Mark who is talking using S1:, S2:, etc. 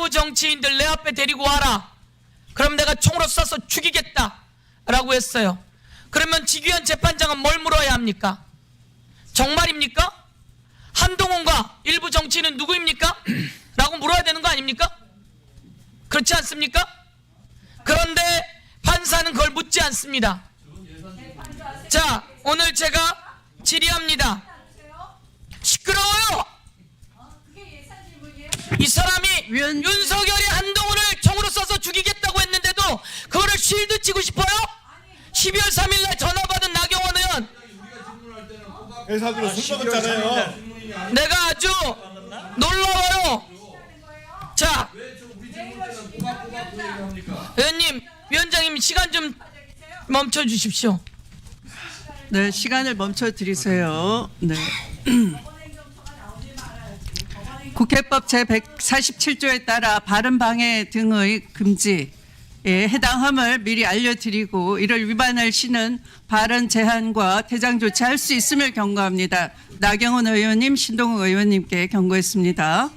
S1: 일부 정치인들 내 앞에 데리고 와라. 그럼 내가 총으로 쏴서 죽이겠다. 라고 했어요. 그러면 지규현 재판장은 뭘 물어야 합니까? 정말입니까? 한동훈과 일부 정치인은 누구입니까? 라고 물어야 되는 거 아닙니까? 그렇지 않습니까? 그런데 판사는 그걸 묻지 않습니다. 자, 오늘 제가 질의합니다. 시끄러워요! 이 사람이
S2: 위원-
S1: 윤석열이 한동훈을 총으로 쏴서 죽이겠다고 했는데도 그거를 쉴드 치고 싶어요? 12월 3일 날 전화 받은 나경원 의원
S3: 회사들로 술 먹었잖아요.
S1: 내가 아주 놀라워요. 자, 의원님, 위원장님 시간 좀 멈춰 주십시오.
S2: 네, 시간을 멈춰 드리세요. 네. 국회법 제 147조에 따라 발언 방해 등의 금지에 해당함을 미리 알려드리고 이를 위반할 시는 발언 제한과 퇴장 조치할 수 있음을 경고합니다. 나경원 의원님, 신동욱 의원님께 경고했습니다.